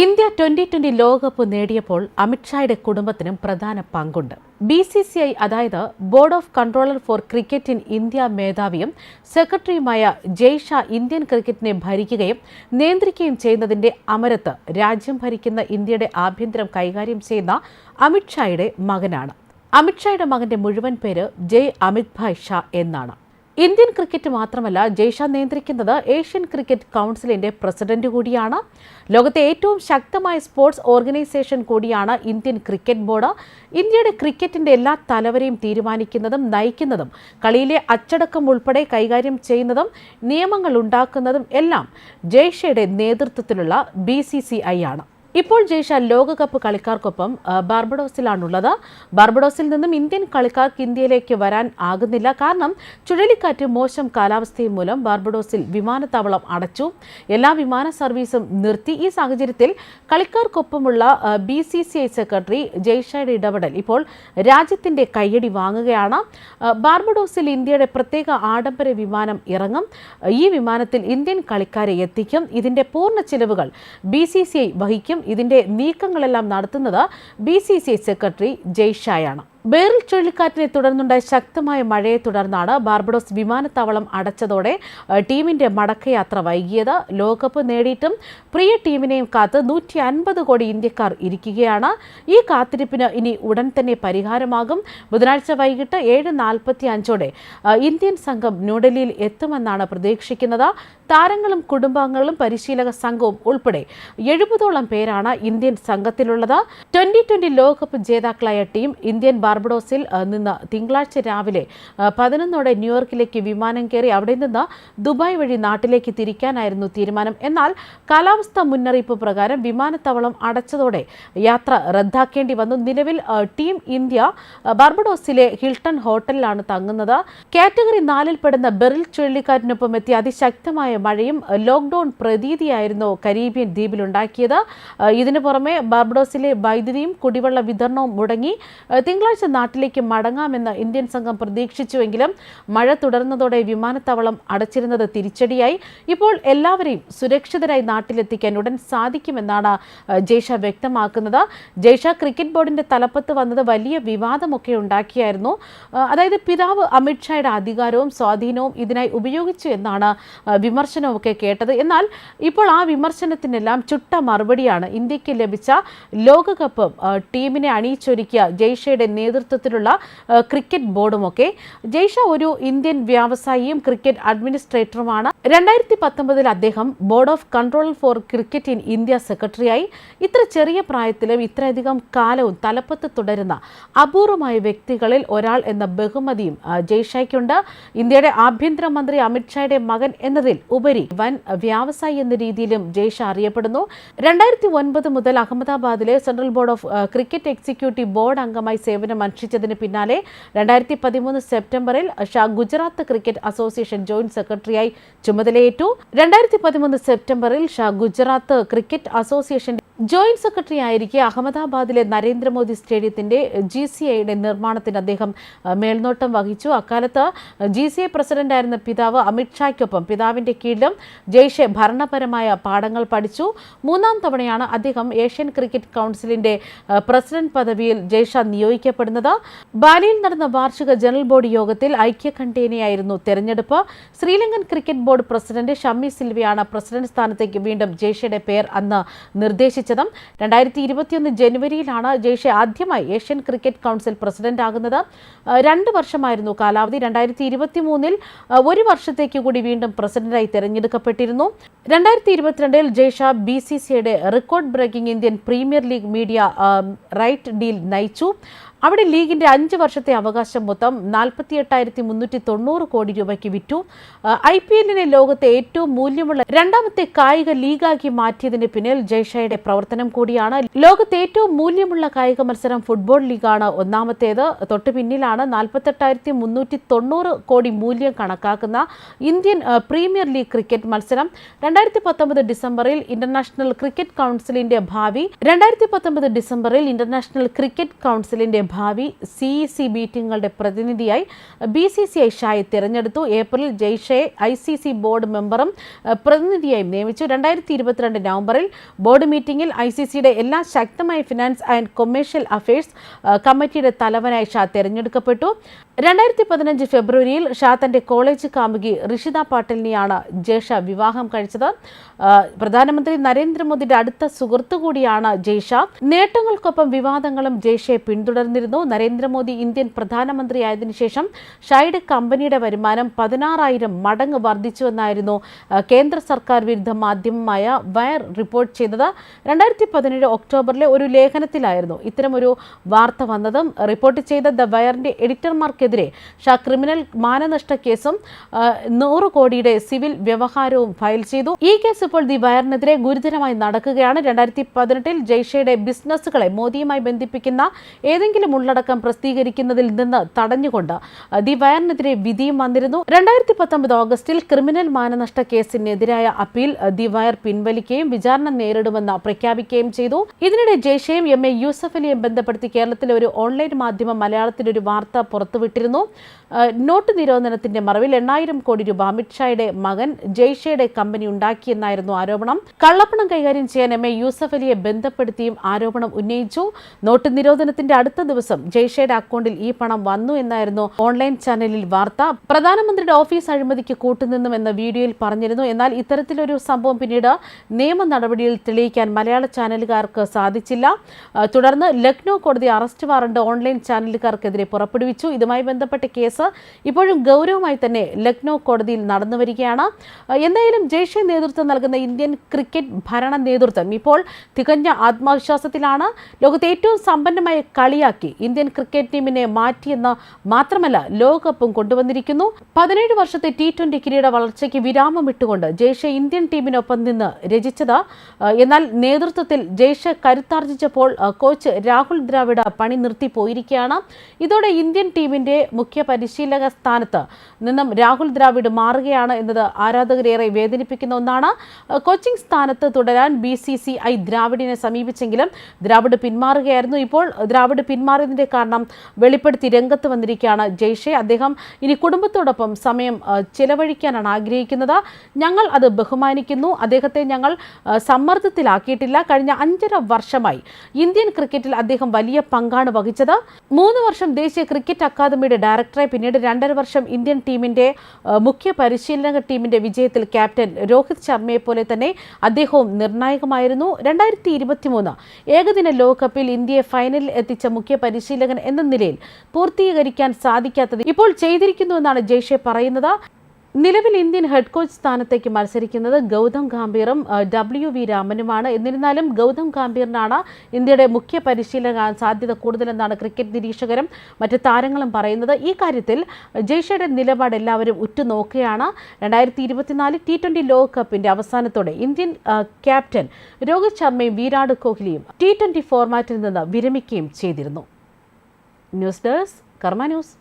India twenty twenty ലോകകപ്പ് നേടിയപ്പോൾ അമിത്ഷായുടെ കുടുംബത്തിനും പ്രധാന പങ്കുണ്ട്. ബി സി സി ഐ അതായത് board of controller for cricket in India മേധാവിയും സെക്രട്ടറിയുമായ ജയ് ഷാ ഇന്ത്യൻ ക്രിക്കറ്റിനെ ഭരിക്കുകയും നിയന്ത്രിക്കുകയും ചെയ്യുന്നതിന്റെ അമരത്ത് രാജ്യം ഭരിക്കുന്ന ഇന്ത്യയുടെ ആഭ്യന്തരം കൈകാര്യം ചെയ്യുന്ന അമിത്ഷായുടെ മകനാണ്. അമിത്ഷായുടെ മകന്റെ മുഴുവൻ പേര് ജയ് അമിത് ഭായ് ഷാ എന്നാണ്. ഇന്ത്യൻ ക്രിക്കറ്റ് മാത്രമല്ല ജയ്ഷ നിയന്ത്രിക്കുന്നത് ഏഷ്യൻ ക്രിക്കറ്റ് കൗൺസിലിന്റെ പ്രസിഡന്റ് കൂടിയാണ്. ലോകത്തെ ഏറ്റവും ശക്തമായ സ്പോർട്സ് ഓർഗനൈസേഷൻ കൂടിയാണ് ഇന്ത്യൻ ക്രിക്കറ്റ് ബോർഡ്. ഇന്ത്യയുടെ ക്രിക്കറ്റിന്റെ എല്ലാ തലവരെയും തീരുമാനിക്കുന്നതും നയിക്കുന്നതും കളിയിലെ അച്ചടക്കം ഉൾപ്പെടെ കൈകാര്യം ചെയ്യുന്നതും നിയമങ്ങൾ ഉണ്ടാക്കുന്നതും എല്ലാം ജയ്ഷയുടെ നേതൃത്വത്തിലുള്ള ബി സി സി ഐ ആണ്. ഇപ്പോൾ ജയ്ഷ ലോകകപ്പ് കളിക്കാർക്കൊപ്പം ബാർബഡോസിലാണുള്ളത്. ബാർബഡോസിൽ നിന്നും ഇന്ത്യൻ കളിക്കാർക്ക് ഇന്ത്യയിലേക്ക് വരാൻ ആകുന്നില്ല. കാരണം ചുഴലിക്കാറ്റ് മോശം കാലാവസ്ഥയും മൂലം ബാർബഡോസിൽ വിമാനത്താവളം അടച്ചു. എല്ലാ വിമാന സർവീസും നിർത്തി. ഈ സാഹചര്യത്തിൽ കളിക്കാർക്കൊപ്പമുള്ള B C C I secretary ജയ്ഷയുടെ ഇടപെടൽ ഇപ്പോൾ രാജ്യത്തിന്റെ കയ്യടി വാങ്ങുകയാണ്. ബാർബഡോസിൽ ഇന്ത്യയുടെ പ്രത്യേക ആഡംബര വിമാനം ഇറങ്ങും. ഈ വിമാനത്തിൽ ഇന്ത്യൻ കളിക്കാരെ എത്തിക്കും. ഇതിന്റെ പൂർണ ചിലവുകൾ ബി സി സി ഐ വഹിക്കും. ഇതിന്റെ നീക്കങ്ങളെല്ലാം നടത്തുന്നത് ബി സെക്രട്ടറി ജയ്ഷായാണ്. ബേറിൽ ചുഴലിക്കാറ്റിനെ തുടർന്നുണ്ടായ ശക്തമായ മഴയെ തുടർന്നാണ് ബാർബഡോസ് വിമാനത്താവളം അടച്ചതോടെ ടീമിന്റെ മടക്കയാത്ര വൈകിയത്. ലോകകപ്പ് നേടിയിട്ടും പ്രിയ ടീമിനെയും കാത്ത് നൂറ്റി അൻപത് കോടി ഇന്ത്യക്കാർ ഇരിക്കുകയാണ്. ഈ കാത്തിരിപ്പിന് ഇനി ഉടൻ തന്നെ പരിഹാരമാകും. ബുധനാഴ്ച വൈകിട്ട് ഏഴ് നാൽപ്പത്തി അഞ്ചോടെ ഇന്ത്യൻ സംഘം ന്യൂഡൽഹിയിൽ എത്തുമെന്നാണ് പ്രതീക്ഷിക്കുന്നത്. താരങ്ങളും കുടുംബാംഗങ്ങളും പരിശീലക സംഘവും ഉൾപ്പെടെ എഴുപതോളം പേരാണ് ഇന്ത്യൻ സംഘത്തിലുള്ളത്. ട്വന്റി ട്വന്റി ലോകകപ്പ് ജേതാക്കളായ ടീം ഇന്ത്യൻ ബാർബഡോസിൽ നിന്ന് തിങ്കളാഴ്ച രാവിലെ പതിനൊന്നോടെ ന്യൂയോർക്കിലേക്ക് വിമാനം കയറി അവിടെ നിന്ന് ദുബായ് വഴി നാട്ടിലേക്ക് തിരിക്കാനായിരുന്നു തീരുമാനം. എന്നാൽ കാലാവസ്ഥ മുന്നറിയിപ്പ് പ്രകാരം വിമാനത്താവളം അടച്ചതോടെ യാത്ര റദ്ദാക്കേണ്ടി വന്നു. നിലവിൽ ടീം ഇന്ത്യ ബാർബഡോസിലെ ഹിൽട്ടൺ ഹോട്ടലിലാണ് തങ്ങുന്നത്. കാറ്റഗറി നാലിൽപ്പെടുന്ന ബെറിൽ ചുഴലിക്കാറ്റിനൊപ്പം എത്തിയ അതിശക്തമായ മഴയും ലോക്ക്ഡൌൺ പ്രതീതിയായിരുന്നു കരീബിയൻ ദ്വീപിലുണ്ടാക്കിയത്. ഇതിനു പുറമെ ബാർബഡോസിലെ വൈദ്യുതിയും കുടിവെള്ള വിതരണവും മുടങ്ങി. ആ, തിങ്കളാഴ്ച നാട്ടിലേക്ക് മടങ്ങാമെന്ന് ഇന്ത്യൻ സംഘം പ്രതീക്ഷിച്ചുവെങ്കിലും മഴ തുടർന്നതോടെ വിമാനത്താവളം അടച്ചിരുന്നത് തിരിച്ചടിയായി. ഇപ്പോൾ എല്ലാവരെയും സുരക്ഷിതരായി നാട്ടിലെത്തിക്കാൻ ഉടൻ സാധിക്കുമെന്നാണ് ജയ്ഷ വ്യക്തമാക്കുന്നത്. ജയ്ഷ ക്രിക്കറ്റ് ബോർഡിന്റെ തലപ്പത്ത് വന്നത് വലിയ വിവാദമൊക്കെ ഉണ്ടാക്കിയായിരുന്നു. അതായത് പിതാവ് അമിത്ഷായുടെ അധികാരവും സ്വാധീനവും ഇതിനായി ഉപയോഗിച്ചു എന്നാണ് വിമർശനമൊക്കെ കേട്ടത്. എന്നാൽ ഇപ്പോൾ ആ വിമർശനത്തിനെല്ലാം ചുട്ട മറുപടിയാണ് ഇന്ത്യയ്ക്ക് ലഭിച്ച ലോകകപ്പ് ടീമിനെ അണിയിച്ചൊരുക്കിയ ജയ്ഷയുടെ നേതൃത്വത്തിലുള്ള ക്രിക്കറ്റ് ബോർഡുമൊക്കെ. ജയ്ഷ ഒരു ഇന്ത്യൻ വ്യാവസായിയും ക്രിക്കറ്റ് അഡ്മിനിസ്ട്രേറ്ററുമാണ്. രണ്ടായിരത്തി പത്തൊമ്പതിൽ അദ്ദേഹം board of control for cricket in India സെക്രട്ടറിയായി. ഇത്ര ചെറിയ പ്രായത്തിലും ഇത്രയധികം കാലവും തലപ്പത്ത് തുടരുന്ന അപൂർവമായ വ്യക്തികളിൽ ഒരാൾ എന്ന ബഹുമതിയും ജയ്ഷയ്ക്കുണ്ട്. ഇന്ത്യയുടെ ആഭ്യന്തരമന്ത്രി അമിത്ഷായുടെ മകൻ എന്നതിൽ ഉപരി വൻ വ്യാവസായി എന്ന രീതിയിലും ജയ്ഷ അറിയപ്പെടുന്നു. രണ്ടായിരത്തി ഒൻപത് മുതൽ അഹമ്മദാബാദിലെ central board of cricket executive board അംഗമായി സേവനം അനുഷ്ഠിച്ചതിന് പിന്നാലെ രണ്ടായിരത്തി പതിമൂന്ന് സെപ്റ്റംബറിൽ Shah Gujarat cricket association joint സെക്രട്ടറിയായി ചുമതലയേറ്റു. രണ്ടായിരത്തി പതിമൂന്ന് സെപ്റ്റംബറിൽ Shah Gujarat cricket association joint secretary ആയിരിക്കെ അഹമ്മദാബാദിലെ നരേന്ദ്രമോദി സ്റ്റേഡിയത്തിന്റെ ജി സി ഐയുടെ നിർമ്മാണത്തിന് അദ്ദേഹം മേൽനോട്ടം വഹിച്ചു. അക്കാലത്ത് ജി സി ഐ പ്രസിഡന്റായിരുന്ന പിതാവ് അമിത്ഷായ്ക്കൊപ്പം പിതാവിന്റെ കീഴിലും ജയ്ഷെ ഭരണപരമായ പാഠങ്ങൾ പഠിച്ചു. മൂന്നാം തവണയാണ് അദ്ദേഹം ഏഷ്യൻ ക്രിക്കറ്റ് കൗൺസിലിന്റെ പ്രസിഡന്റ് പദവിയിൽ ജയ്ഷ നിയോഗിക്കപ്പെടുന്നത്. ബാലിയിൽ നടന്ന വാർഷിക ജനറൽ ബോർഡ് യോഗത്തിൽ ഐക്യകണ്ഠേനയായിരുന്നു തെരഞ്ഞെടുപ്പ്. Sri Lankan cricket board president Shammi സിൽവിയാണ് president സ്ഥാനത്തേക്ക് വീണ്ടും ജയ്ഷയുടെ പേർ അന്ന് നിർദ്ദേശിച്ചതും. രണ്ടായിരത്തി ഇരുപത്തിയൊന്ന് ജനുവരിയിലാണ് ജയ്ഷെ ആദ്യമായി ഏഷ്യൻ ക്രിക്കറ്റ് കൗൺസിൽ പ്രസിഡന്റ് ആകുന്നത് രണ്ട് വർഷമായിരുന്നു കാലാവധി. രണ്ടായിരത്തി ഇരുപത്തി മൂന്നിൽ ഒരു വർഷത്തേക്ക് കൂടി വീണ്ടും പ്രസിഡന്റായി തെരഞ്ഞെടുക്കപ്പെട്ടിരുന്നു. രണ്ടായിരത്തി ഇരുപത്തിരണ്ടിൽ ജയ്ഷ ബി സി സിയുടെ record breaking Indian premier league media right deal നയിച്ചു. അവിടെ ലീഗിന്റെ അഞ്ച് വർഷത്തെ അവകാശം മൊത്തം നാൽപ്പത്തി എട്ടായിരത്തി മുന്നൂറ്റി തൊണ്ണൂറ് കോടി രൂപയ്ക്ക് വിറ്റു. ഐ പി എല്ലിനെ ലോകത്തെ ഏറ്റവും മൂല്യമുള്ള രണ്ടാമത്തെ കായിക ലീഗാക്കി മാറ്റിയതിന് പിന്നിൽ ജയ്ഷയുടെ പ്രവർത്തനം കൂടിയാണ്. ലോകത്തെ ഏറ്റവും മൂല്യമുള്ള കായിക മത്സരം ഫുട്ബോൾ ലീഗാണ്. ഒന്നാമത്തേത്. തൊട്ടു പിന്നിലാണ് നാൽപ്പത്തെട്ടായിരത്തി മുന്നൂറ്റി തൊണ്ണൂറ് കോടി മൂല്യം കണക്കാക്കുന്ന ഇന്ത്യൻ പ്രീമിയർ ലീഗ് ക്രിക്കറ്റ് മത്സരം. രണ്ടായിരത്തി പത്തൊമ്പത് ഡിസംബറിൽ ഇന്റർനാഷണൽ ക്രിക്കറ്റ് കൗൺസിലിന്റെ ഭാവി. രണ്ടായിരത്തി പത്തൊമ്പത് ഡിസംബറിൽ ഇന്റർനാഷണൽ ക്രിക്കറ്റ് കൗൺസിലിന്റെ ഭാവി. സി ഇ സി മീറ്റിംഗുകളുടെ പ്രതിനിധിയായി ബി സി സി ഐ ഷായെ തിരഞ്ഞെടുത്തു. ഏപ്രിൽ ജയ്ഷയെ ഐ സി സി ബോർഡ് മെമ്പറും പ്രതിനിധിയായും നിയമിച്ചു. രണ്ടായിരത്തി ഇരുപത്തിരണ്ട് നവംബറിൽ ബോർഡ് മീറ്റിംഗിൽ ഐ സി സിയുടെ എല്ലാ ശക്തമായ ഫിനാൻസ് ആൻഡ് കൊമേഴ്ഷ്യൽ അഫയേഴ്സ് കമ്മിറ്റിയുടെ തലവനായി ഷാ തെരഞ്ഞെടുക്കപ്പെട്ടു. രണ്ടായിരത്തി പതിനഞ്ച് ഫെബ്രുവരിയിൽ ഷാ തന്റെ കോളേജ് കാമുകി ഋഷിത പാട്ടലിനെയാണ് ജയ്ഷ വിവാഹം കഴിച്ചത്. പ്രധാനമന്ത്രി നരേന്ദ്രമോദിയുടെ അടുത്ത സുഹൃത്തു കൂടിയാണ് ജയ്ഷ. നേട്ടങ്ങൾക്കൊപ്പം വിവാദങ്ങളും ജയ്ഷയെ പിന്തുടർന്നിരുന്നു. നരേന്ദ്രമോദി ഇന്ത്യൻ പ്രധാനമന്ത്രിയായതിനു ശേഷം ഷായുടെ കമ്പനിയുടെ വരുമാനം പതിനാറായിരം മടങ്ങ് വർദ്ധിച്ചുവെന്നായിരുന്നു കേന്ദ്ര സർക്കാർ വിരുദ്ധ മാധ്യമമായ വയർ റിപ്പോർട്ട് ചെയ്തത്. രണ്ടായിരത്തി പതിനേഴ് ഒക്ടോബറിലെ ഒരു ലേഖനത്തിലായിരുന്നു ഇത്തരമൊരു വാർത്ത വന്നതും. റിപ്പോർട്ട് ചെയ്ത ദ വയറിന്റെ ഷാ ക്രിമിനൽ മാനനഷ്ട കേസും നൂറ് കോടിയുടെ സിവിൽ വ്യവഹാരവും ഫയൽ ചെയ്തു. ഈ കേസ് ഇപ്പോൾ ദി വയറിനെതിരെ ഗുരുതരമായി നടക്കുകയാണ്. രണ്ടായിരത്തി പതിനെട്ടിൽ ജയ്ഷയുടെ ബിസിനസ്സുകളെ മോദിയുമായി ബന്ധിപ്പിക്കുന്ന ഏതെങ്കിലും ഉള്ളടക്കം പ്രസിദ്ധീകരിക്കുന്നതിൽ നിന്ന് തടഞ്ഞുകൊണ്ട് ദി വയറിനെതിരെ വിധിയും വന്നിരുന്നു. രണ്ടായിരത്തി പത്തൊമ്പത് ഓഗസ്റ്റിൽ ക്രിമിനൽ മാനനഷ്ട കേസിനെതിരായ അപ്പീൽ ദി വയർ പിൻവലിക്കുകയും വിചാരണ നേരിടുമെന്ന് പ്രഖ്യാപിക്കുകയും ചെയ്തു. ഇതിനിടെ ജയ്ഷയും എം എ യൂസഫലിയും ബന്ധപ്പെടുത്തി കേരളത്തിലെ ഒരു ഓൺലൈൻ മാധ്യമം മലയാളത്തിൽ ഒരു വാർത്ത പുറത്തുവിട്ടിരുന്നു ആ, നോട്ട് നിരോധനത്തിന്റെ മറവിൽ എണ്ണായിരം കോടി രൂപ അമിത്ഷായുടെ മകൻ ജയ്ഷയുടെ കമ്പനി ഉണ്ടാക്കിയെന്നായിരുന്നു ആരോപണം. കള്ളപ്പണം കൈകാര്യം ചെയ്യാൻ എം എ യൂസഫ് അലിയെ ബന്ധപ്പെടുത്തിയും ആരോപണം ഉന്നയിച്ചു. നോട്ട് നിരോധനത്തിന്റെ അടുത്ത ദിവസം ജയ്ഷയുടെ അക്കൗണ്ടിൽ ഈ പണം വന്നു എന്നായിരുന്നു ഓൺലൈൻ ചാനലിൽ വാർത്ത. പ്രധാനമന്ത്രിയുടെ ഓഫീസ് അഴിമതിക്ക് കൂട്ടുനിന്നും എന്ന വീഡിയോയിൽ പറഞ്ഞിരുന്നു. എന്നാൽ ഇത്തരത്തിലൊരു സംഭവം പിന്നീട് നിയമ നടപടിയിൽ തെളിയിക്കാൻ മലയാള ചാനലുകാർക്ക് സാധിച്ചില്ല. തുടർന്ന് ലക്നൗ കോടതി അറസ്റ്റ് വാറണ്ട് ഓൺലൈൻ ചാനലുകാർക്കെതിരെ പുറപ്പെടുവിച്ചു. ഇതുമായി ബന്ധപ്പെട്ട കേസ് ഇപ്പോഴും ഗൗരവമായി തന്നെ ലക്നൗ കോടതിയിൽ നടന്നു വരികയാണ്. എന്തായാലും ജയ്ഷെ നേതൃത്വം നൽകുന്ന ഇന്ത്യൻ ക്രിക്കറ്റ് ഭരണ നേതൃത്വം ഇപ്പോൾ തികഞ്ഞ ആത്മവിശ്വാസത്തിലാണ്. ലോകത്തെ ഏറ്റവും സമ്പന്നമായ കളിയാക്കി ഇന്ത്യൻ ക്രിക്കറ്റ് ടീമിനെ മാറ്റിയെന്ന് മാത്രമല്ല ലോകകപ്പും കൊണ്ടുവന്നിരിക്കുന്നു. പതിനേഴ് വർഷത്തെ ടി ട്വന്റി കിരീട വളർച്ചയ്ക്ക് വിരാമം ഇട്ടുകൊണ്ട് ജയ്ഷെ ഇന്ത്യൻ ടീമിനൊപ്പം നിന്ന് രചിച്ചത്. എന്നാൽ നേതൃത്വത്തിൽ ജയ്ഷെ കരുത്താർജിച്ചപ്പോൾ കോച്ച് രാഹുൽ ദ്രാവിഡ പണി നിർത്തി പോയിരിക്കുകയാണ് ഇതോടെ ഇന്ത്യൻ ടീമിന്റെ മുഖ്യ പരിശീലക സ്ഥാനത്ത് നിന്നും രാഹുൽ ദ്രാവിഡ് മാറുകയാണ് എന്നത് ആരാധകരേറെ വേദനിപ്പിക്കുന്ന ഒന്നാണ്. കോച്ചിംഗ് സ്ഥാനത്ത് തുടരാൻ ബി സി സി ഐ ദ്രാവിഡിനെ സമീപിച്ചെങ്കിലും ദ്രാവിഡ് പിന്മാറുകയായിരുന്നു. ഇപ്പോൾ ദ്രാവിഡ് പിന്മാറിയതിന്റെ കാരണം വെളിപ്പെടുത്തി രംഗത്ത് വന്നിരിക്കുകയാണ് ജയ്ഷെ. അദ്ദേഹം ഇനി കുടുംബത്തോടൊപ്പം സമയം ചെലവഴിക്കാനാണ് ആഗ്രഹിക്കുന്നത്. ഞങ്ങൾ അത് ബഹുമാനിക്കുന്നു. അദ്ദേഹത്തെ ഞങ്ങൾ സമ്മർദ്ദത്തിലാക്കിയിട്ടില്ല. കഴിഞ്ഞ അഞ്ചര വർഷമായി ഇന്ത്യൻ ക്രിക്കറ്റിൽ അദ്ദേഹം വലിയ പങ്കാണ് വഹിച്ചത്. മൂന്ന് വർഷം ദേശീയ ക്രിക്കറ്റ് അക്കാദമിയുടെ ഡയറക്ടറായി പിന്നീട് രണ്ടര വർഷം ഇന്ത്യൻ ടീമിന്റെ മുഖ്യ പരിശീലന ടീമിന്റെ വിജയത്തിൽ ക്യാപ്റ്റൻ രോഹിത് ശർമ്മയെ പോലെ തന്നെ അദ്ദേഹവും നിർണായകമായിരുന്നു. രണ്ടായിരത്തി ഇരുപത്തിമൂന്ന് ഏകദിന ലോകകപ്പിൽ ഇന്ത്യയെ ഫൈനലിൽ എത്തിച്ച മുഖ്യ പരിശീലകൻ എന്ന നിലയിൽ പൂർത്തീകരിക്കാൻ സാധിക്കാത്തത് ഇപ്പോൾ ചെയ്തിരിക്കുന്നു എന്നാണ് ജയ്ഷെ പറയുന്നത്. നിലവിൽ ഇന്ത്യൻ ഹെഡ് കോച്ച് സ്ഥാനത്തേക്ക് മത്സരിക്കുന്നത് ഗൗതം ഗാംഭീറും ഡബ്ല്യു വി രാമനുമാണ്. എന്നിരുന്നാലും ഗൗതം ഗാംഭീറിനാണ് ഇന്ത്യയുടെ മുഖ്യ പരിശീലകൻ സാധ്യത കൂടുതലെന്നാണ് ക്രിക്കറ്റ് നിരീക്ഷകരും മറ്റ് താരങ്ങളും പറയുന്നത്. ഈ കാര്യത്തിൽ ജയ്ഷയുടെ നിലപാട് എല്ലാവരും ഉറ്റുനോക്കുകയാണ്. രണ്ടായിരത്തി ഇരുപത്തിനാല് ടി ലോകകപ്പിന്റെ അവസാനത്തോടെ ഇന്ത്യൻ ക്യാപ്റ്റൻ രോഹിത് ശർമ്മയും വിരാട് കോഹ്ലിയും ടി ട്വന്റി ഫോർമാറ്റിൽ നിന്ന് വിരമിക്കുകയും ചെയ്തിരുന്നു. News desk Karma news.